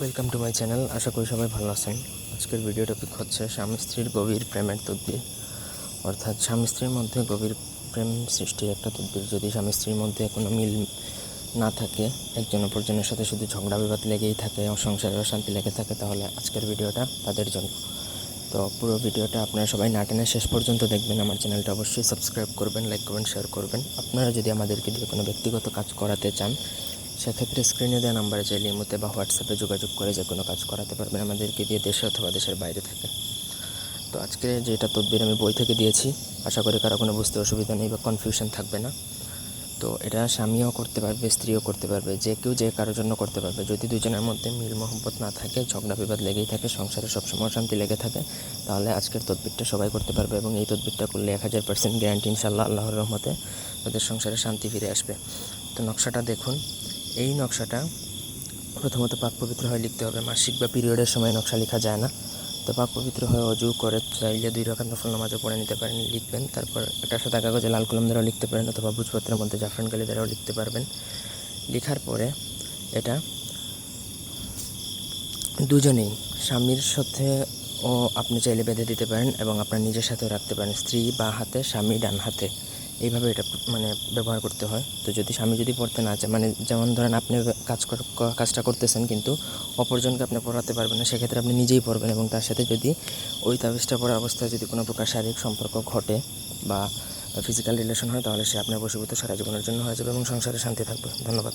Welcome to my channel আশা করি সবাই ভালো আছেন। আজকের ভিডিও টপিক হচ্ছে স্বামী স্ত্রীর গভীর প্রেমের তদ্বির। অর্থাৎ স্বামী স্ত্রীর মধ্যে গভীর প্রেম সৃষ্টির একটা তদ্বির। যদি স্বামী স্ত্রীর মধ্যে কোনো মিল না থাকে, একজন অপরজনের সাথে শুধু ঝগড়া বিবাদ লেগেই থাকে, সংসারে অশান্তি লেগে থাকে, তাহলে আজকের ভিডিওটা তাদের জন্য। তো পুরো ভিডিওটা আপনারা সবাই না টেনে শেষ পর্যন্ত দেখবেন। আমার চ্যানেলটা অবশ্যই সাবস্ক্রাইব করবেন লাইক করবেন শেয়ার করবেন। আপনারা যদি আমাদেরকে দিয়ে কোনো ব্যক্তিগত কাজ করাতে চান সেক্ষেত্রে স্ক্রিনে দেওয়া নাম্বারে চাইলে ইমোতে বা হোয়াটসঅ্যাপে যোগাযোগ করে যে কোনো কাজ করাতে পারবেন, আমাদেরকে দিয়ে দেশে অথবা দেশের বাইরে থেকে। তো আজকে যেটা তদবির আমি বই থেকে দিয়েছি, আশা করি কারও কোনো বুঝতে অসুবিধা নেই বা কনফিউশন থাকবে না। তো এটা স্বামীও করতে পারবে, স্ত্রীও করতে পারবে, যে কেউ যে কারোর জন্য করতে পারবে। যদি দুজনের মধ্যে মিল মহব্বত না থাকে, ঝগড়া বিবাদ লেগেই থাকে, সংসারে সবসময় অশান্তি লেগে থাকে, তাহলে আজকের তদবিরটা সবাই করতে পারবে এবং এই তদবিরটা করলে এক হাজার পার্সেন্ট গ্যারান্টি ইনশাল্লাহ আল্লাহর রহমতে তাদের সংসারে শান্তি ফিরে আসবে। তো নকশাটা দেখুন। এই নকশাটা প্রথমত পাক পবিত্র হয়ে লিখতে হবে। মাসিক বা পিরিয়ডের সময় নকশা লেখা যায় না। তো পাক পবিত্র হয়ে অজু করে চাইলে দুই রকম নফল নামাজও পড়ে নিতে পারেন, লিখবেন। তারপর একটা সাদা কাগজে লাল কলম দ্বারাও লিখতে পারেন অথবা ভুজপত্রের মধ্যে জাফরান কালি দ্বারাও লিখতে পারবেন। লেখার পরে এটা দুজনেই স্বামীর সাথে ও আপনি চাইলে বেঁধে দিতে পারেন এবং আপনার নিজের সাথেও রাখতে পারেন। স্ত্রী বা হাতে, স্বামী ডান হাতে। এইভাবে এটা মানে ব্যবহার করতে হয়। তো যদি স্বামী যদি পড়তে না চায় মানে যেমন ধরেন আপনি কাজ কাজটা করতেছেন কিন্তু অপরজনকে আপনি পড়াতে পারবেন না, সেক্ষেত্রে আপনি নিজেই পড়বেন এবং তার সাথে যদি ওই তাবিজটা পড়া অবস্থায় যদি কোনো প্রকার শারীরিক সম্পর্ক ঘটে বা ফিজিক্যাল রিলেশন হয়, তাহলে সে আপনার বসীভূত সারা জীবনের জন্য হয়ে যাবে এবং সংসারে শান্তি থাকবে। ধন্যবাদ।